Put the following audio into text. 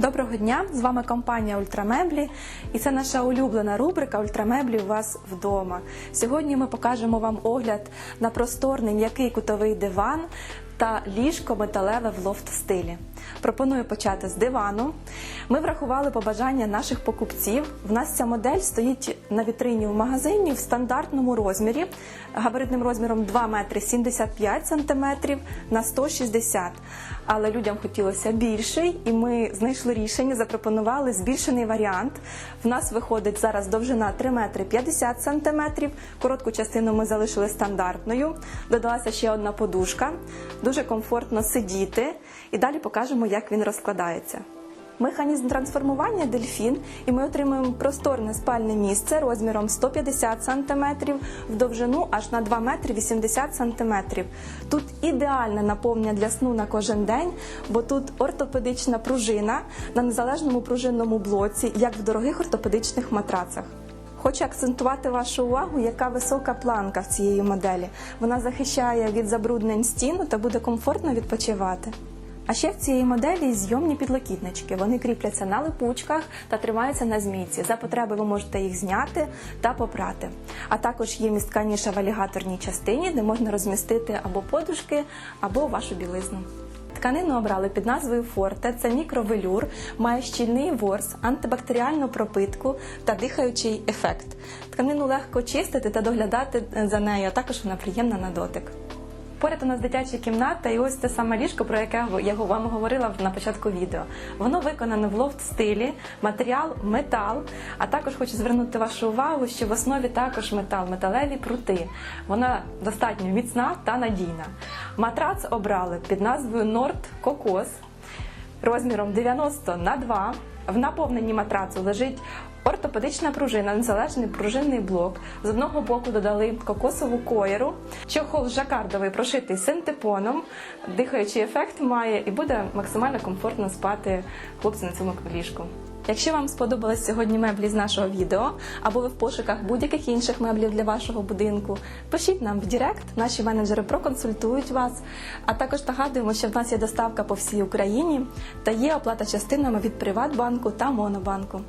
Доброго дня! З вами компанія Ультрамеблі, і це наша улюблена рубрика Ультрамеблі у вас вдома. Сьогодні ми покажемо вам огляд на просторний м'який кутовий диван та ліжко металеве в лофт стилі. Пропоную почати з дивану. Ми врахували побажання наших покупців. В нас ця модель стоїть на вітрині в магазині в стандартному розмірі, габаритним розміром 2 метри 75 сантиметрів на 160. Але людям хотілося більший, і ми знайшли рішення, запропонували збільшений варіант. В нас виходить зараз довжина 3 метри 50 сантиметрів. Коротку частину ми залишили стандартною. Додалася ще одна подушка. Дуже комфортно сидіти. І далі покажемо, як він розкладається. Механізм трансформування дельфін, і ми отримуємо просторне спальне місце розміром 150 см, в довжину аж на 2 метри 80 см. Тут ідеальне наповнення для сну на кожен день, бо тут ортопедична пружина на незалежному пружинному блоці, як в дорогих ортопедичних матрацах. Хочу акцентувати вашу увагу, яка висока планка в цієї моделі. Вона захищає від забруднень стіну та буде комфортно відпочивати. А ще в цієї моделі зйомні підлокітнички. Вони кріпляться на липучках та тримаються на змійці. За потреби ви можете їх зняти та попрати. А також є містка ніша в алігаторній частині, де можна розмістити або подушки, або вашу білизну. Тканину обрали під назвою Форте. Це мікровелюр, має щільний ворс, антибактеріальну пропитку та дихаючий ефект. Тканину легко чистити та доглядати за нею, а також вона приємна на дотик. Поряд у нас дитяча кімната, і ось це саме ліжко, про яке я вам говорила на початку відео. Воно виконане в лофт стилі, матеріал метал. А також хочу звернути вашу увагу, що в основі також метал, металеві прути. Вона достатньо міцна та надійна. Матрац обрали під назвою Норд Кокос розміром 90 на 2. В наповненні матрацу лежить ортопедична пружина, незалежний пружинний блок. З одного боку додали кокосову коєру. Чохол жакардовий прошитий синтепоном. Дихаючий ефект має і буде максимально комфортно спати хлопці на цьому ліжку. Якщо вам сподобались сьогодні меблі з нашого відео, або ви в пошуках будь-яких інших меблів для вашого будинку, пишіть нам в Директ, наші менеджери проконсультують вас. А також нагадуємо, що в нас є доставка по всій Україні та є оплата частинами від Приватбанку та Монобанку.